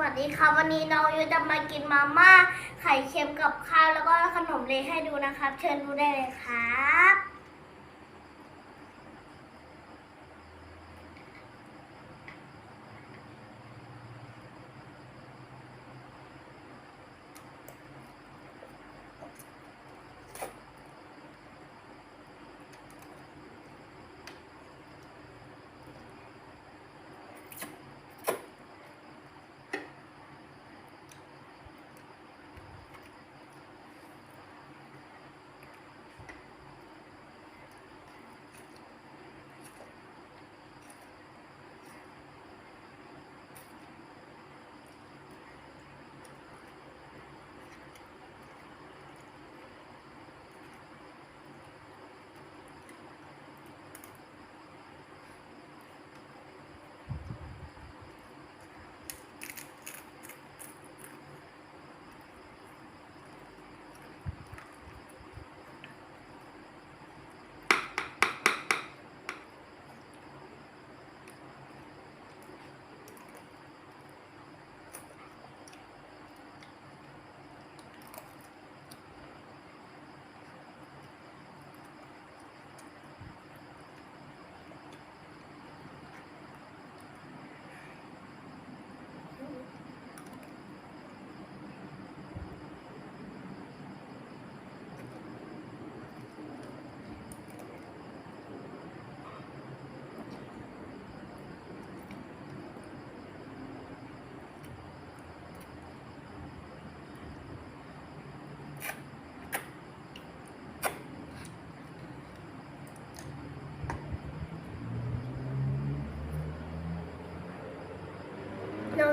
วัสดีค่ะวันนี้น้องยูจะมากินมาม่าไข่เค็มกับข้าวแล้วก็ขนมเลยให้ดูนะครับ เชิญดูได้เลยครับ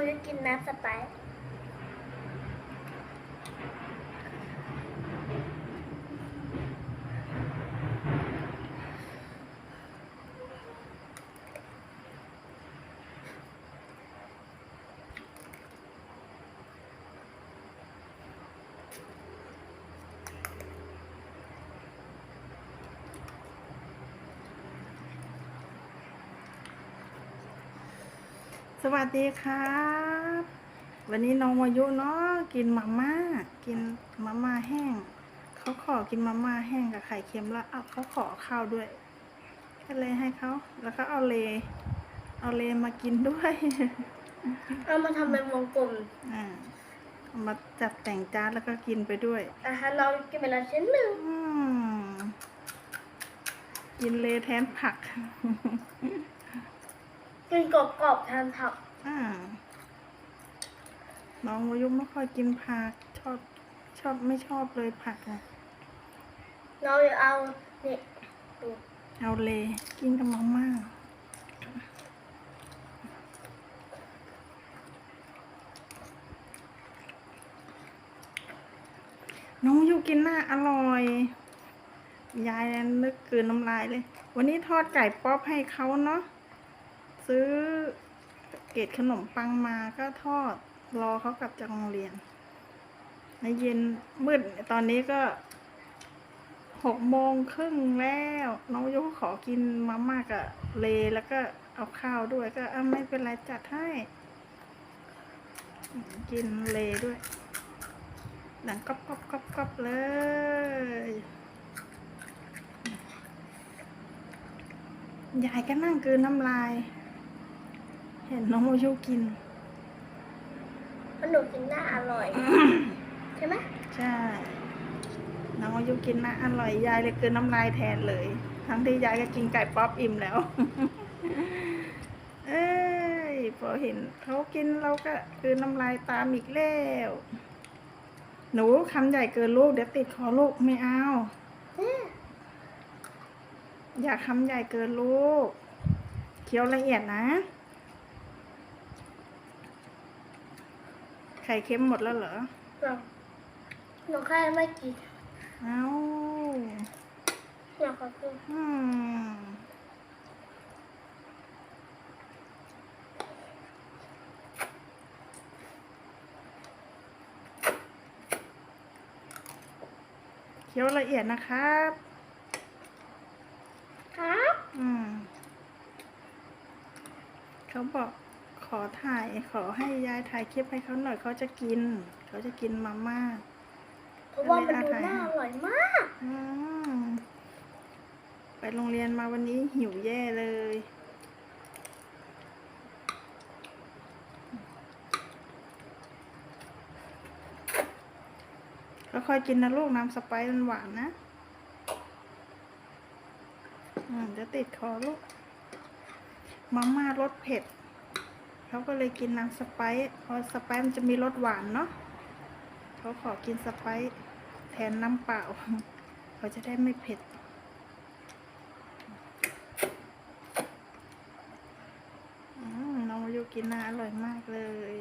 น้องยูกิ สไปซ์สวัสดีครับ วันนี้น้องวายุเนาะกินมาม่ากินมาม่าแห้ง เขาขอกินมาม่าแห้งกับไข่เค็มแล้วเอาเขาขอข้าวด้วยก็เลยให้เขาแล้วก็เอาเล เอาเลมากินด้วย เอามาทำเป็นวงกลมอ่าเอามาจัดแต่งจานแล้วก็กินไปด้วยอะฮะน้องกินไปแล้วชิ้นหนึ่งอืมกินเลแทนผัก กินกรอบๆทานผักอ่า น้องวายุไม่ค่อยกินผัก ชอบชอบไม่ชอบเลยผักอะน้องยูเอานี่ดูเอาเลยกินกับมาม่าน้องยูกินหน้าอร่อย ยายนึกกลืนน้ำลายเลย วันนี้ทอดไก่ป๊อปให้เขาเนาะ ซื้อเกล็ดขนมปังมาก็ทอดรอเขากลับจากโรงเรียนในเย็นมืดตอนนี้ก็หกโมงครึ่งแล้ว น้องยุขอกินมาม่ากับเลแล้วก็เอาข้าวด้วยก็อะไม่เป็นไรจัดให้ กินเลด้วยดังก๊อบก๊อบก๊อบก๊อบเลยยายก็นั่งกืนน้ำลาย เห็นน้องโมยุกินมันหนูกินหน้าอร่อย ใช่ไหมใช่ น้องอายุกินนะอร่อยยายเลยกลืนน้ำลายแทนเลย ทั้งที่ยายก็กินไก่ป๊อปอิ่มแล้ว เอ้ยพอเห็นเขากินเราก็กลืนน้ำลายตามอีกแล้วหนูคำใหญ่เกินลูกเดี๋ยวติดคอลูกไม่เอาเนี่ยอย่าคำใหญ่เกินลูก เคี้ยวละเอียดนะ ข่เค็มหมดแล้วเหรอหนูหนูแค่ไม่กินเอาอยากขอกินอืมเคี้ยวละเอียดนะครับ ครับ อืม เขาบอกขข อถ่ายขอให้ยายถ่ายคลิปให้เขาหน่อยเขาจะกิน เขาจะกินมาม่าเพราะว่ามันดูน่าอร่อยมากอืมไปโรงเรียนมาวันนี้หิวแย่เลย ค่อยๆกินนะลูกน้ำสไปซ์มันหวานนะอืมจะติดคอลูกมาม่ารสเผ็ด เขาก็เลยกินน้ำสไปซ์เพราะสไปซ์มันจะมีรสหวานเนาะเขาขอกินสไปซ์แทนน้ำเปล่า เขาจะได้ไม่เผ็ดอืมน้องวายุกินน่าอร่อยมากเลย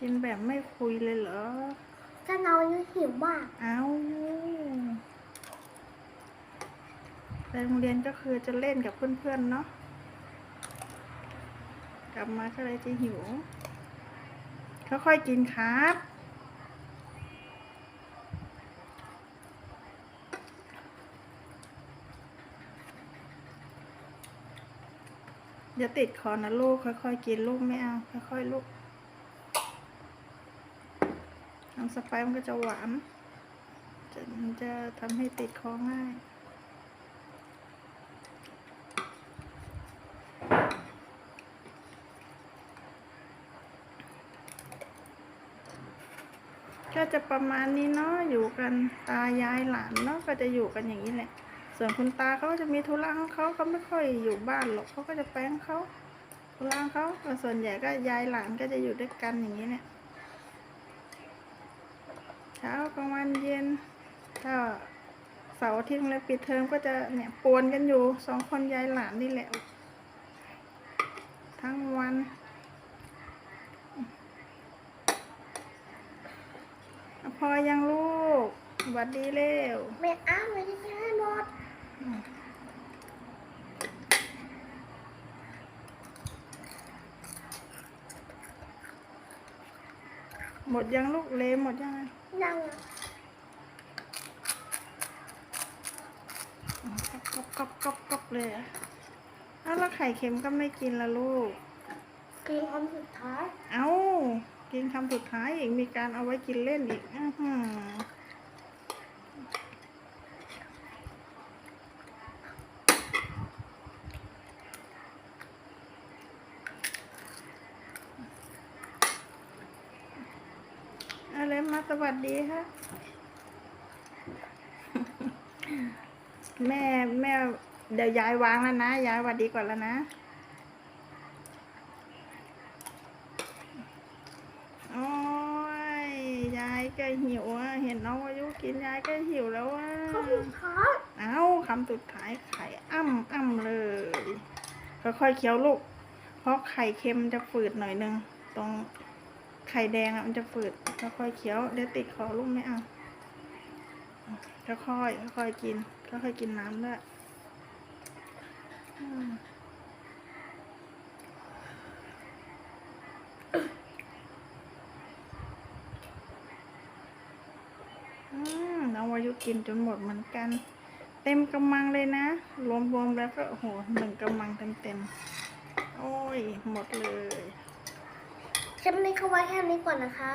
กินแบบไม่คุยเลยเหรอถ้าเรายังหิวมากเอาไปโรงเรียนก็คือจะเล่นกับเพื่อนๆเนาะ กลับมาก็เลยจะหิวค่อยๆกินครับ เดี๋ยวติดคอนะลูกค่อยๆกินลูกไม่เอาค่อยๆลูกน้ำสไปซ์มันก็จะหวานจะมันจะทำให้ติดคอง่าย ก็จะประมาณนี้เนาะอยู่กันตายายหลานเนาะก็จะอยู่กันอย่างนี้แหละ ส่วนคุณตาเขาก็จะมีธุระของเขาเขาไม่ค่อยอยู่บ้านหรอกเขาก็จะแป้งเขาธุระเขาแต่ส่วนใหญ่ก็ยายหลานก็จะอยู่ด้วยกันอย่างนี้เนี่ยเช้ากลางวันเย็นถ้าเสาร์อาทิตย์โรงเรียปิดเทอมก็จะเนี่ยปวนกันอยู่สองคนยายหลานนี่แหละ ทั้งวันอะ พอยังลูกสวัสดีเร็วไม่อ้าวไม่ได้กินให้หมดหมดยังลูกเลหมดยังไงยังก๊อบก๊อบก๊อบก๊อบเลยอะอ้าวแล้วไข่เค็มก็ไม่กินละลูก กินคำสุดท้าย เอา กินคำสุดท้ายอีกมีการเอาไว้กินเล่นอีกอือหืออะไรมาสวัสดีค่ะ แม่แม่เดี๋ยวยายวางแล้วนะ ยายสวัสดีก่อนแล้วนะ โอ้ ยยายก็หิวอะเห็นน้องอายุกินยายก็หิวแล้วอะคำสุดท้ายเอาคำสุดท้ายไข่อ้ำอ้ำเลยค่อยๆเคี้ยวลูก เพราะไข่เค็มจะฝืดหน่อยนึง ตรงไข่แดงอะมันจะฝืดค่อยๆเคี้ยวเดี๋ยวติดคอลูกไม่เอาค่อยๆค่อยๆกินค่อยๆกินน้ำด้วยอืม อืมน้องวายุ กินจนหมดเหมือนกัน เต็มกำมังเลยนะ รวมๆแล้วก็โอ้โหหนึ่งกำมังเต็มๆ โอ้ย หมดเลยคลิปนี้เขาไว้แค่นี้ก่อนนะคะ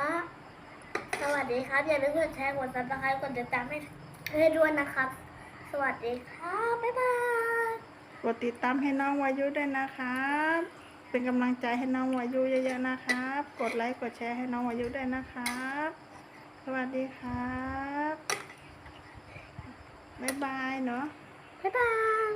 สวัสดีครับ อย่าลืมกดแชร์กดซับสไครต์กดติดตามให้ให้ด้วยนะครับ สวัสดีครับ บ๊ายบาย กดติดตามให้น้องวายุด้วยนะครับ เป็นกำลังใจให้น้องวายุเยอะๆนะครับ กดไลค์กดแชร์ให้น้องวายุด้วยนะครับ สวัสดีครับ บ๊ายบายเนาะบ๊ายบาย